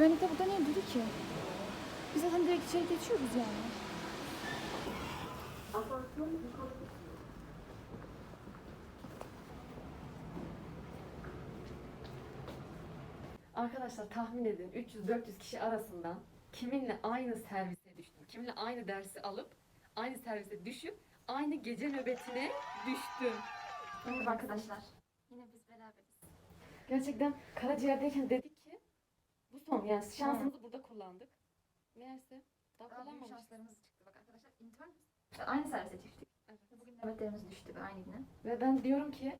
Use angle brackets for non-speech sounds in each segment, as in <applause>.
güvenlikte burada niye durdu ki? Biz zaten direkt içeri geçiyoruz yani. Arkadaşlar tahmin edin 300-400 kişi arasından kiminle aynı servise düştüm. Kiminle aynı dersi alıp aynı servise düşüp aynı gece nöbetine düştüm. Merhaba arkadaşlar. Yine biz beraberiz. Gerçekten karaciğerdeyken dedik bu son yani şansımızı burada kullandık. Meğerse daha Daha büyük şanslarımız çıktı. Bak arkadaşlar intern Aynı servise düştük. Evet. Bugün nöbetlerimiz düştü ve aynı güne. Ve ben diyorum ki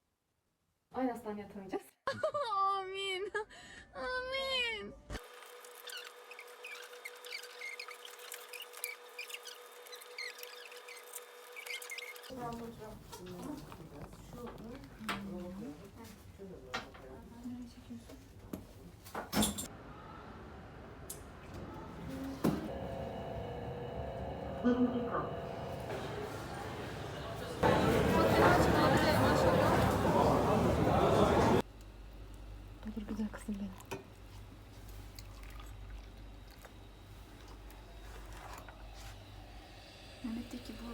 aynı hastaneye yatıracağız. <laughs> Amin. Amin. Olur güzel kızım benim. Mehmet dedi ki bu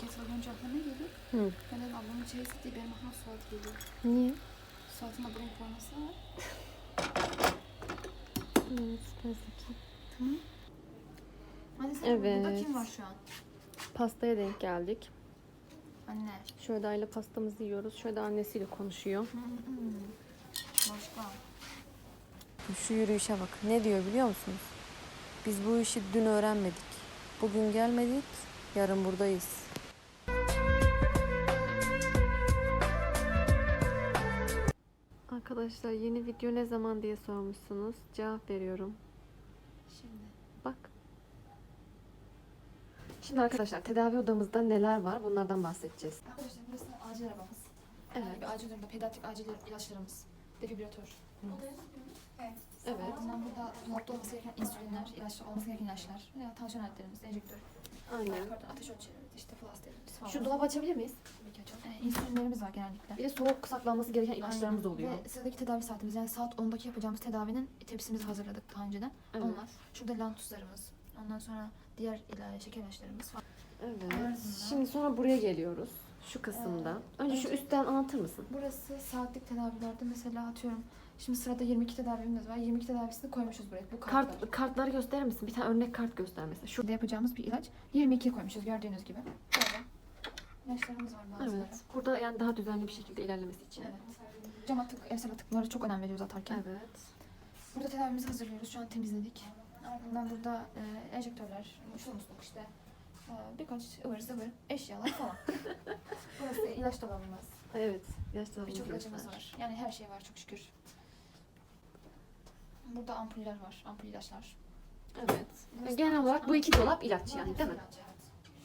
kettle önce aklına geliyor? Hı. Ben dedim ablamın çeyizi değil benim aklıma Suat geliyor. Niye? Suat'ın ablamın forması var. Evet, süper Tamam. Hadi sen Evet. burada kim var şu an? Pastaya denk geldik. Anne. Şöyle ile pastamızı yiyoruz. Şöyle annesiyle konuşuyor. Hı hı. Başka. Şu yürüyüşe bak. Ne diyor biliyor musunuz? Biz bu işi dün öğrenmedik. Bugün gelmedik, yarın buradayız. Arkadaşlar yeni video ne zaman diye sormuşsunuz. Cevap veriyorum. Şimdi. Bak. Şimdi arkadaşlar tedavi odamızda neler var bunlardan bahsedeceğiz. Arkadaşlar burası acil arabamız. Evet. Yani bir acil durumda pediatrik acil ilaçlarımız. Defibrilatör. Evet. Evet. Ardından burada dolapta olması gereken insülinler, ilaç, olması gereken ilaçlar. Ya, tansiyon aletlerimiz, enjektör. Aynen. Pardon, ateş ölçerimiz, işte flasterimiz falan. Şu dolabı açabilir miyiz? Tabii ki açalım. Ee, insülinlerimiz var genellikle. Bir de soğuk saklanması gereken ilaçlarımız Aynen. oluyor. Ve sıradaki tedavi saatimiz yani saat 10'daki yapacağımız tedavinin tepsimizi hazırladık daha önceden. Evet. Onlar. Şurada lantuslarımız. Ondan sonra diğer ilaç, şeker ilaçlarımız falan. Evet. Şimdi sonra buraya geliyoruz. Şu kısımda. Önce şu önce- üstten anlatır mısın? Burası saatlik tedavilerde mesela atıyorum şimdi sırada 22 tedavimiz var. 22 tedavisini koymuşuz buraya. Bu kartlar. Kart, kartları gösterir misin? Bir tane örnek kart göster mesela. Şu. Şurada yapacağımız bir ilaç. 22 koymuşuz gördüğünüz gibi. Böyle. İlaçlarımız var bazıları. Evet. Burada yani daha düzenli bir şekilde ilerlemesi için. Evet. Cam atık, emsal atıklara çok önem veriyoruz atarken. Evet. Burada tedavimizi hazırlıyoruz. Şu an temizledik. Ardından burada e, enjektörler, şu musluk işte. E, birkaç ıvır zıvır eşyalar falan. <laughs> Burası ilaç dolabımız. Evet. Yaşlı Birçok ilacımız var. Yani her şey var çok şükür. Burada ampuller var. Ampul ilaçlar. Evet. Burası- Genel olarak bu iki dolap ilaç yani değil mi? ilaç, evet.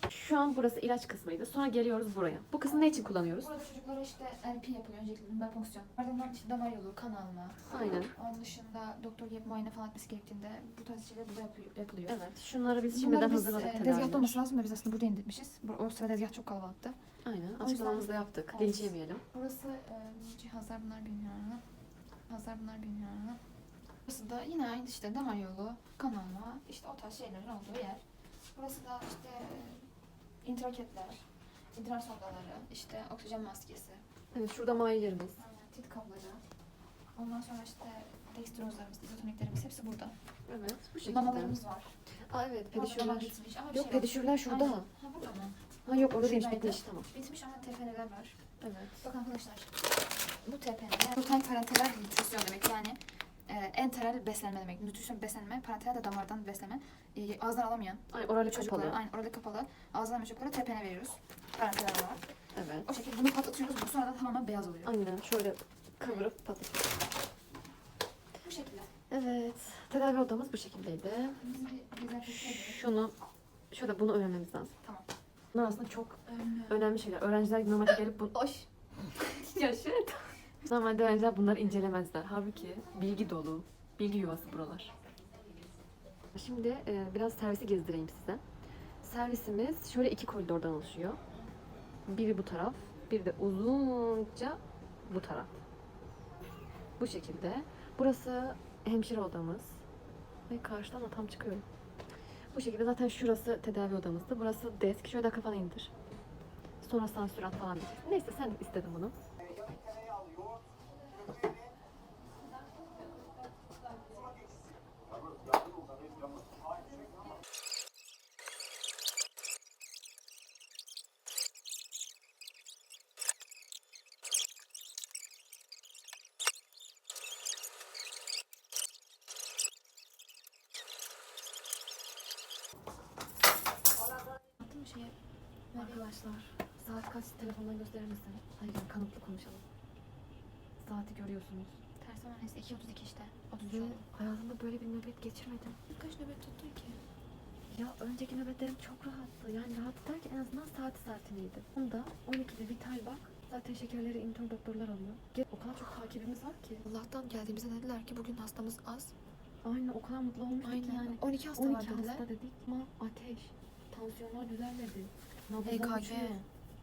Şu an burası ilaç kısmıydı. Sonra geliyoruz buraya. Bu kısmı ne için kullanıyoruz? Burada çocuklara işte LP yapılıyor öncelikle lumbar fonksiyon. Ardından işte damar yolu, kan alma. Aynen. Onun dışında doktor gelip muayene falan etmesi gerektiğinde bu tarz şeyler burada yapıyor- yapılıyor. Evet. Şunları biz Bunları şimdiden hazırladık e. Tezgahta olması lazım da biz aslında burada indirmişiz. O sırada tezgah çok kalabalıktı. Aynen. Açıklamamızı da yaptık. Evet. Linç yemeyelim. Burası e, cihazlar bunlar bilmiyorum. Cihazlar bunlar bilmiyorum. Burası da yine aynı işte damar yolu, kan alma, işte o tarz şeylerin olduğu yer. Burası da işte e, intraketler, idrar sondaları, işte oksijen maskesi, Evet. Şurada mayilerimiz. aynen, tit kapları. Ondan sonra işte dextrozlarımız, izotoniklerimiz hepsi burada. Evet. Bu şekilde. Mamalarımız var. Aa evet. Pedişürler. bitmiş ama bir Yok şey pedişürler şurada. Aynen. Ha burada mı? Ha yok orada değilmiş. Bitmiş. Tamam. Bitmiş ama TPN'ler var. Evet. Bakın arkadaşlar, bu TPN, total parenteral nütrisyon demek yani e, enteral beslenme demek. Nütrisyon beslenme, parenteral de damardan beslenme. E, ağızdan alamayan Ay orayla çocuklara, kapalı. aynı orada kapalı, ağızdan alamayan çocuklara TPN veriyoruz. Parenteral olarak. Evet. O şekilde bunu patlatıyoruz, bu sonra da tamamen beyaz oluyor. Aynen. Şöyle kıvırıp patlatıyoruz. Bu şekilde. Evet. Tedavi odamız bu şekildeydi. Ediyoruz. Şunu şöyle bunu öğrenmemiz lazım. Tamam. Bunlar aslında çok Önemli. önemli şeyler. Öğrenciler normalde gelip bu... Oş! <laughs> Yaşet. Normalde öğrenciler bunları incelemezler. Halbuki bilgi dolu, bilgi yuvası buralar. Şimdi e, biraz servisi gezdireyim size. Servisimiz şöyle iki koridordan oluşuyor. Biri bu taraf, biri de uzunca bu taraf. Bu şekilde. Burası hemşire odamız. Ve karşıdan da tam çıkıyorum. Bu şekilde zaten şurası tedavi odamızdı. Burası desk. Şöyle kafanı indir. Sonra sansür at falan diyeceksin. Neyse sen istedin bunu. Arkadaşlar saat kaç telefondan gösterir misin? Hayır kanıtlı konuşalım. Saati görüyorsunuz. Ters ama neyse 2.32 işte. 33 Ve oldu. hayatımda böyle bir nöbet geçirmedim. Kaç nöbet tuttun ki? Ya önceki nöbetlerim çok rahattı. Yani rahat derken en azından saati saatindeydi. Bunda 12'de vital bak. Zaten şekerleri intern doktorlar alıyor. O kadar çok takibimiz var ki. Allah'tan geldiğimizde dediler ki bugün hastamız az. Aynen o kadar mutlu olmuştuk ki yani. 12 hasta 12 var dediler. hasta dedik ama ateş, tansiyonlar. Nabızlar EKG.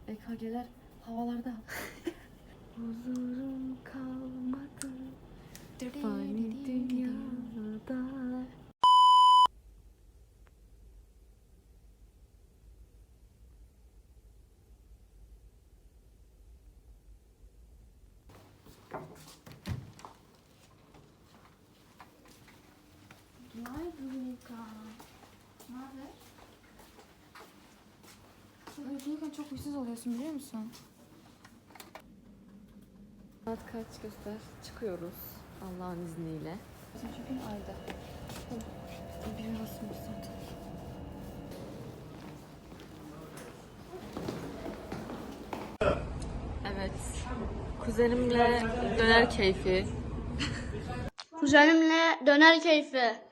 EKG'ler havalarda. <laughs> Huzurum kalmadı fani dünyada. Günaydın Mika. Ne haber? Sen uyuyorken çok huysuz oluyorsun biliyor musun? Saat kaç göster? Çıkıyoruz Allah'ın izniyle. Üçüncü gün ayda. Bir arasımız zaten. Evet. Kuzenimle döner keyfi. Kuzenimle döner keyfi.